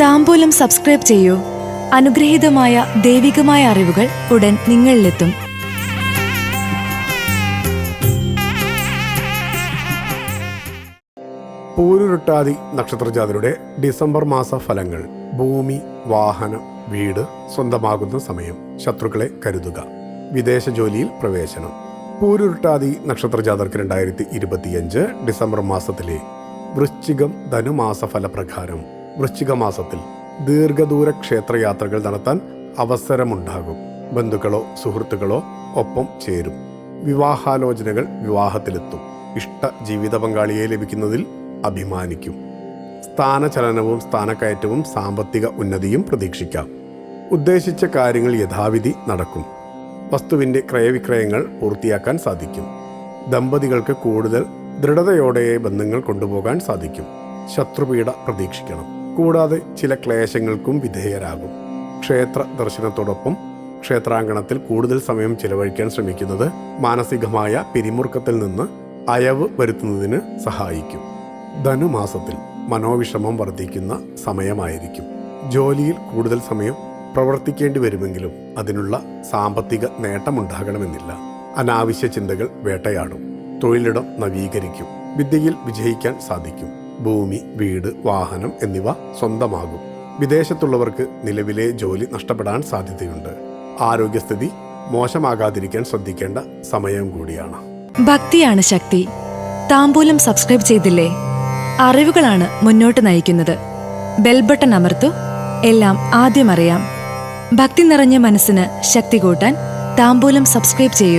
താമ്പൂലം subscribe ചെയ്യൂ. അനുഗ്രഹീതമായ ദൈവികമായ അറിവുകൾ ഉടൻ നിങ്ങളിലെത്തും. പൂരുരുട്ടാതി നക്ഷത്രജാതരുടെ ഡിസംബർ മാസ ഫലങ്ങൾ ഭൂമി വാഹനം വീട് സ്വന്തമാകുന്ന സമയം. ശത്രുക്കളെ കരുതുക. വിദേശ ജോലിയിൽ പ്രവേശനം. പൂരുരുട്ടാതി നക്ഷത്രജാതർക്ക് രണ്ടായിരത്തി ഇരുപത്തിയഞ്ച് ഡിസംബർ മാസത്തിലെ വൃശ്ചികം ധനുമാസ ഫലപ്രകാരം വൃശ്ചിക മാസത്തിൽ ദീർഘദൂര ക്ഷേത്രയാത്രകൾ നടത്താൻ അവസരമുണ്ടാകും. ബന്ധുക്കളോ സുഹൃത്തുക്കളോ ഒപ്പം ചേരും. വിവാഹാലോചനകൾ വിവാഹത്തിലെത്തും. ഇഷ്ട ജീവിത പങ്കാളിയെ ലഭിക്കുന്നതിൽ അഭിമാനിക്കും. സ്ഥാനചലനവും സ്ഥാനക്കയറ്റവും സാമ്പത്തിക ഉന്നതിയും പ്രതീക്ഷിക്കാം. ഉദ്ദേശിച്ച കാര്യങ്ങൾ യഥാവിധി നടക്കും. വസ്തുവിന്റെ ക്രയവിക്രയങ്ങൾ പൂർത്തിയാക്കാൻ സാധിക്കും. ദമ്പതികൾക്ക് കൂടുതൽ ദൃഢതയോടെ ബന്ധങ്ങൾ കൊണ്ടുപോകാൻ സാധിക്കും. ശത്രുപീഡ പ്രതീക്ഷിക്കണം. കൂടാതെ ചില ക്ലേശങ്ങൾക്കും വിധേയരാകും. ക്ഷേത്ര ദർശനത്തോടൊപ്പം ക്ഷേത്രാങ്കണത്തിൽ കൂടുതൽ സമയം ചിലവഴിക്കാൻ ശ്രമിക്കുന്നത് മാനസികമായ പിരിമുറുക്കത്തിൽ നിന്ന് അയവ് വരുത്തുന്നതിന് സഹായിക്കും. ധനുമാസത്തിൽ മനോവിഷമം വർദ്ധിക്കുന്ന സമയമായിരിക്കും. ജോലിയിൽ കൂടുതൽ സമയം പ്രവർത്തിക്കേണ്ടി വരുമെങ്കിലും അതിനുള്ള സാമ്പത്തിക നേട്ടമുണ്ടാകണമെന്നില്ല. അനാവശ്യ ചിന്തകൾ വേട്ടയാടും. തൊഴിലിടം നവീകരിക്കും. വിദ്യയിൽ വിജയിക്കാൻ സാധിക്കും. ഭൂമി വീട് വാഹനം എന്നിവ സ്വന്തമാകും. വിദേശത്തുള്ളവർക്ക് നിലവിലെ ജോലി നഷ്ടപ്പെടാൻ സാധ്യതയുണ്ട്. ആരോഗ്യസ്ഥിതി മോശമാകാതിരിക്കാൻ ശ്രദ്ധിക്കേണ്ട സമയം കൂടിയാണ്. ഭക്തിയാണ് ശക്തി. താമ്പൂലം സബ്സ്ക്രൈബ് ചെയ്തില്ലേ? അറിവുകളാണ് മുന്നോട്ട് നയിക്കുന്നത്. ബെൽബട്ടൺ അമർത്തു. എല്ലാം ആദ്യം അറിയാം. ഭക്തി നിറഞ്ഞ മനസ്സിന് ശക്തി കൂട്ടാൻ താമ്പൂലം സബ്സ്ക്രൈബ് ചെയ്യൂ.